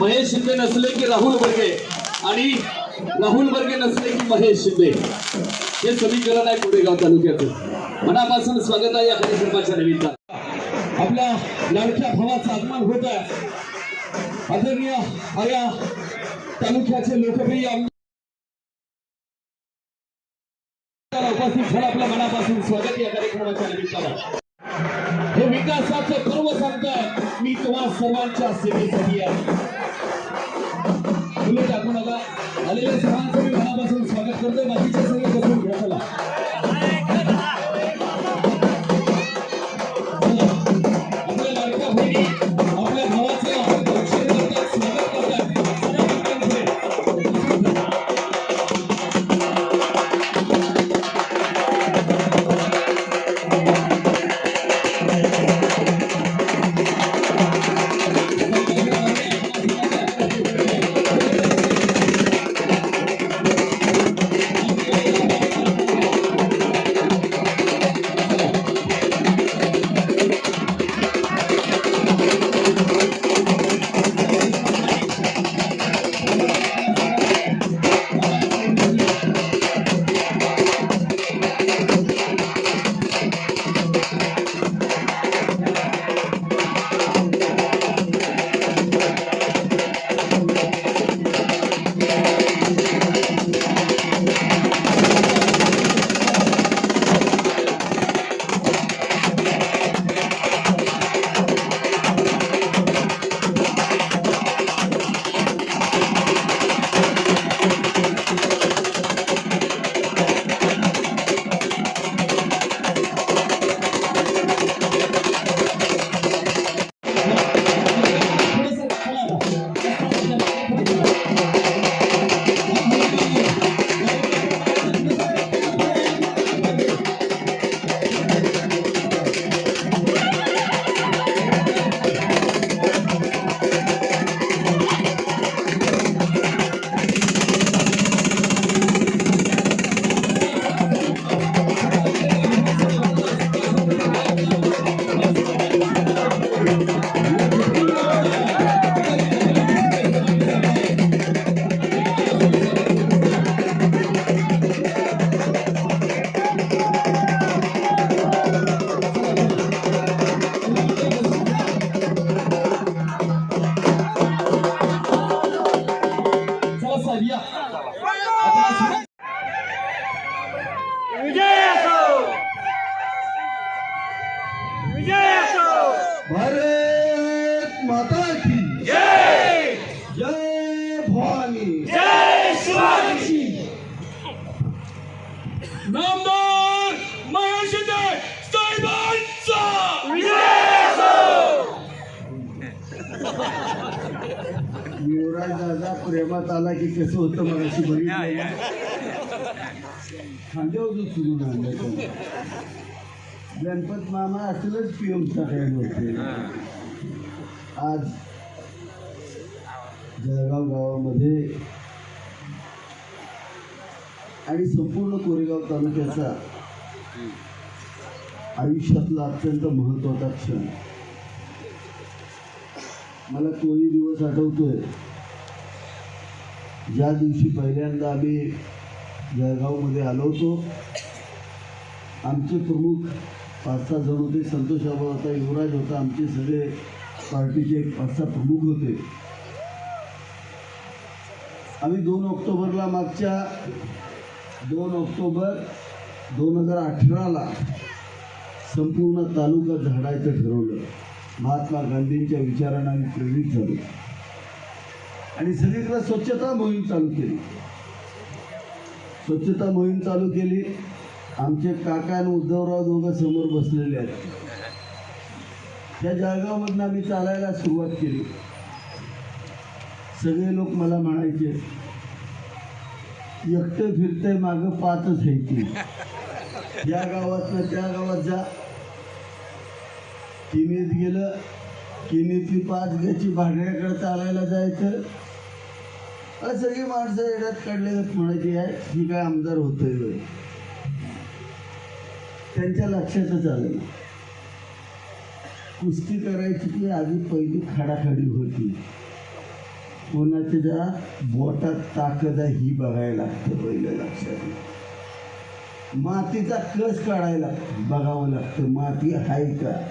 महेश शिंदे नसले की राहुल बर्गे आणि राहुल वर्गे नसले की महेश शिंदे. हे समीकरण आहे कोरेगाव तालुक्याचं. मनापासून स्वागत आहे या कार्यक्रमाच्या निमित्तानं. आपल्या लाडक्या भावाचं आगमन होत आहे. आदरणीय आया तालुक्याचे लोकप्रिय उपस्थित झाला आपल्या मनापासून स्वागत या कार्यक्रमाच्या निमित्तानं. हे विकासाचं पर्व सांगताय. मी तुम्हा सर्वांच्या सेवेसाठी आहे. फुले टाकून नका आलेल्या सर्वांचं मी मनापासून स्वागत करतोय बाकीच्या सगळे बसून घ्या चला. युवराज दादा प्रेमात आला की कसं होतं मगाशी बघितलं खांद्यावर सुरू झालं गणपत मामा असलंच पीएम सगळ्या होते. आज जळगाव गावामध्ये आणि संपूर्ण कोरेगाव तालुक्याचा आयुष्यातला अत्यंत महत्त्वाचा क्षण. मला तोही दिवस आठवतोय. ज्या दिवशी पहिल्यांदा आम्ही जळगावमध्ये आलो होतो आमचे प्रमुख पाच सहा जण होते. संतोष आबा होता युवराज होता. आमचे सगळे पार्टीचे पाच सहा प्रमुख होते. आम्ही दोन ऑक्टोबरला मागच्या दोन ऑक्टोबर दोन हजार अठराला संपूर्ण तालुका झाडायचं ठरवलं. महात्मा गांधींच्या विचारांना आम्ही प्रेरित झालो. आणि सगळीकडे स्वच्छता मोहीम चालू केली. स्वच्छता मोहीम चालू केली. आमचे काका आणि उद्धवराव दोघं समोर बसलेले आहेत. त्या जळगावमधनं आम्ही चालायला सुरुवात केली. सगळे लोक मला म्हणायचे एकटं फिरतंय मागं पाचच आहे या गावातनं त्या गावात जा. किनीत गेलं किनीतली पाच घ्यायची भांडण्याकडे चालायला जायचं. सगळी माणसं येड्यात काढले म्हणायची आहे ही काय आमदार होतोय होय? त्यांच्या लक्षातच आलं कुस्ती करायची की आधी पहिली खाडाखाडी होती. कोणाच्या ज्या बोटात ताकद आहे ही बघायला लागतं पहिलं लक्षात. मातीचा कस काढायला लागतो? बघावं लागतं. माती आहे का?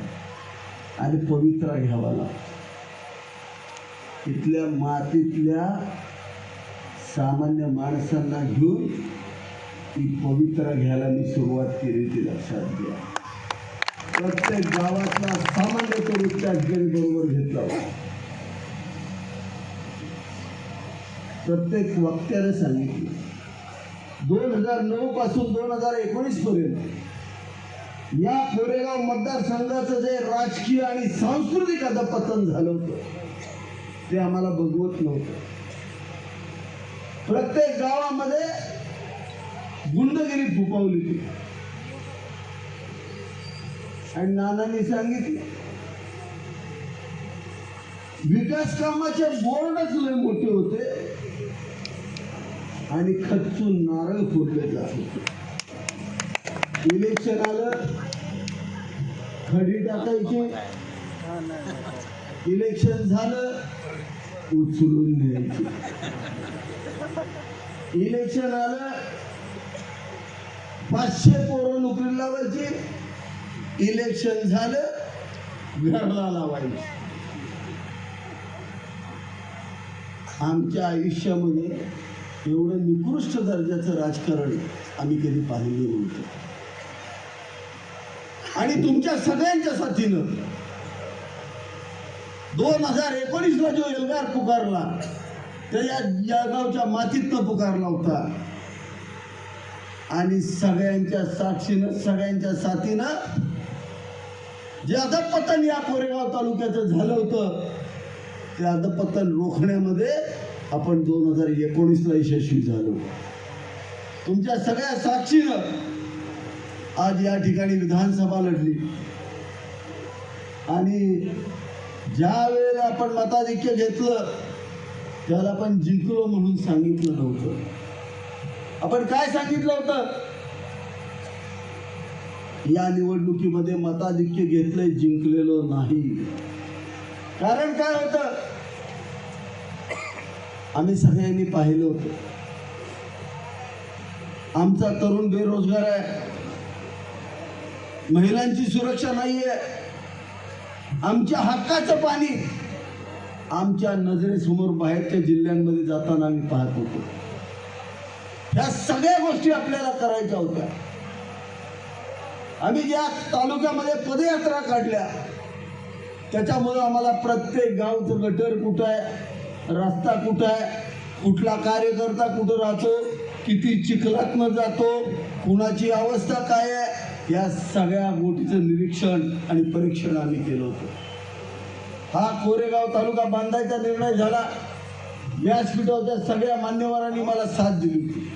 आणि पवित्रा घ्यावा लागतो. तिथल्या मातीतल्या सामान्य माणसांना घेऊन ती पवित्रा घ्यायला मी सुरुवात केली ती लक्षात घ्या. प्रत्येक गावातला सामान्य करून त्या बरोबर घेतला प्रत्येक वक्त्याने सांगितलं. दोन हजार नऊ पासून दोन हजार एकोणीस पर्यंत या कोरेगाव मतदारसंघाचं जे राजकीय आणि सांस्कृतिक अधपतन झालं होतं ते आम्हाला बघवत नव्हतं. प्रत्येक गावामध्ये गुंडगिरी फुपावली होती. आणि नानांनी सांगितले विकास कामाचे बोर्डच लय मोठे होते आणि खच्चून नारळ फोडले जात होते. इलेक्शन आलं खडी टाकायची. इलेक्शन झालं उचलून द्यायची. इलेक्शन आलं पाचशे पोरं नोकरी लावायची. इलेक्शन झालं घरला लावायची. आमच्या आयुष्यामध्ये एवढं निकृष्ट दर्जाचं राजकारण आम्ही कधी पाहिलं नव्हतं. आणि तुमच्या सगळ्यांच्या साथीनं दोन हजार एकोणीसला जो एल्गार पुकारला त्या या जळगावच्या मातीतनं पुकारला होता. आणि सगळ्यांच्या साक्षीनं सगळ्यांच्या साथीनं जे अधपतन या कोरेगाव तालुक्याचं झालं होतं ते अधपतन रोखण्यामध्ये आपण दोन हजार एकोणीसला यशस्वी झालो. तुमच्या सगळ्या साक्षीनं आज या ठिकाणी विधानसभा लढली. आणि ज्या वेळेला आपण मताधिक्य घेतलं त्याला आपण जिंकलो म्हणून सांगितलं नव्हतं. आपण काय सांगितलं होतं? या निवडणुकीमध्ये मताधिक्य घेतलंय जिंकलेलो नाही. कारण काय होतं? आम्ही सगळ्यांनी पाहिलं होतं. आमचा तरुण बेरोजगार आहे. महिलांची सुरक्षा नाहीये. आमच्या हक्काचं पाणी. आमच्या नजरेसमोर बाहेरच्या जिल्ह्यांमध्ये जाताना आम्ही पाहत होतो. ह्या सगळ्या गोष्टी आपल्याला करायच्या होत्या. आम्ही ज्या तालुक्यामध्ये पदयात्रा काढल्या त्याच्यामुळं आम्हाला प्रत्येक गावचं गटर कुठं आहे रस्ता कुठं आहे कुठला कार्यकर्ता कुठं राहतो किती चिखलातनं जातो कुणाची अवस्था काय आहे या सगळ्या गोष्टीचं निरीक्षण आणि परीक्षण आम्ही केलं होतं. हा कोरेगाव तालुका बांधायचा निर्णय झाला. व्यासपीठावरच्या सगळ्या मान्यवरांनी मला साथ दिली होती.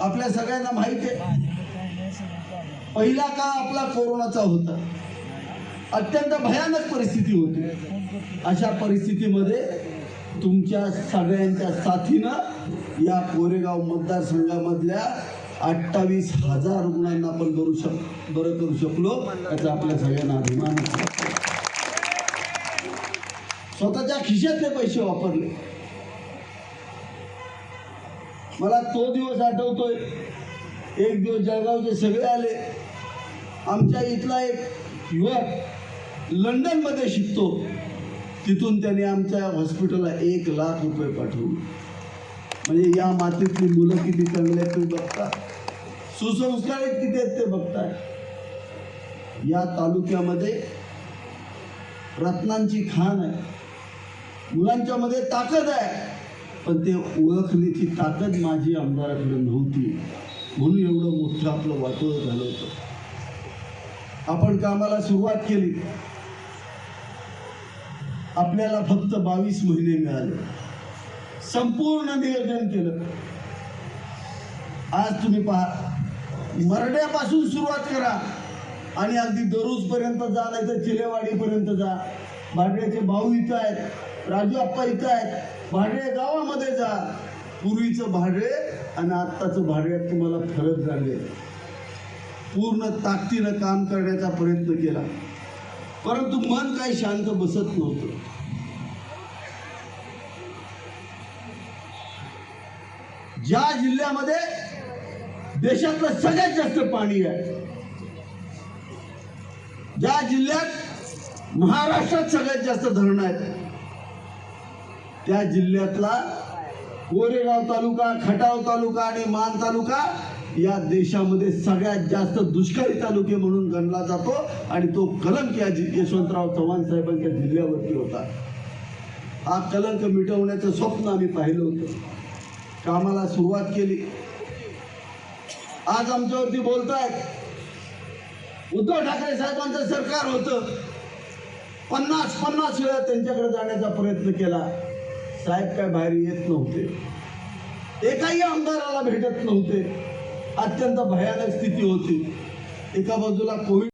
आपल्या सगळ्यांना माहिती आहे पहिला काळ आपला कोरोनाचा होता. अत्यंत भयानक परिस्थिती होती. अशा परिस्थितीमध्ये तुमच्या सगळ्यांच्या साथीनं या कोरेगाव मतदारसंघामधल्या अठ्ठावीस हजार रुग्णांना आपण बरू शक बरं करू शकलो. याचा आपल्या सगळ्यांना अभिमान स्वतःच्या खिशातले पैसे वापरले. मला तो दिवस आठवतोय. एक दिवस जळगावचे सगळे आले. आमच्या इथला एक युवक लंडनमध्ये शिकतो. तिथून त्याने आमच्या हॉस्पिटलला एक लाख रुपये पाठवले. म्हणजे या मातीतली मुलं किती चांगले आहेत तुम्ही बघता. सुसंस्कारित किती आहेत ते बघताय. या तालुक्यामध्ये रत्नांची खाण आहे. मुलांच्या मध्ये ताकद आहे. पण ते ओळखण्याची ताकद माझी आमदाराकडे नव्हती. म्हणून एवढं मोठं आपलं वाटोळ झालं होतं. आपण कामाला सुरुवात केली. आपल्याला फक्त बावीस महिने मिळाले. संपूर्ण नियोजन केलं. आज तुम्ही पहा मरड्यापासून सुरुवात करा. आणि अगदी दररोजपर्यंत जा नाही तर चिलेवाडीपर्यंत जा. भाडण्याचे भाऊ इथं आहेत राजू आप्पा इथं आहेत. भाडळे गावामध्ये जा. पूर्वीचं भाडळे आणि आत्ताचं भाडळ्यात तुम्हाला फरक झाले पूर्ण ताकदीनं काम करण्याचा प्रयत्न केला. परंतु मन काही शांत बसत नव्हतं. ज्या जिल्ह्यामध्ये देशातलं सगळ्यात जास्त पाणी आहे. ज्या जिल्ह्यात महाराष्ट्रात सगळ्यात जास्त धरणं आहेत त्या जिल्ह्यातला कोरेगाव तालुका खटाव तालुका आणि मान तालुका या देशामध्ये सगळ्यात जास्त दुष्काळी तालुके म्हणून गणला जातो आणि तो कलंक या यशवंतराव चव्हाण साहेबांच्या जिल्ह्यावरती होता. हा कलंक मिटवण्याचं स्वप्न आम्ही पाहिलं होतं. कामाला सुरुवात केली. आज आमच्यावरती बोलतायत. उद्धव ठाकरे साहेबांचं सरकार होतं. पन्नास पन्नास वेळा त्यांच्याकडे जाण्याचा प्रयत्न केला. साहेब काय बाहेर येत नव्हते. एकाही आमदाराला भेटत नव्हते. अत्यंत भयानक स्थिती होती. एका बाजूला कोविड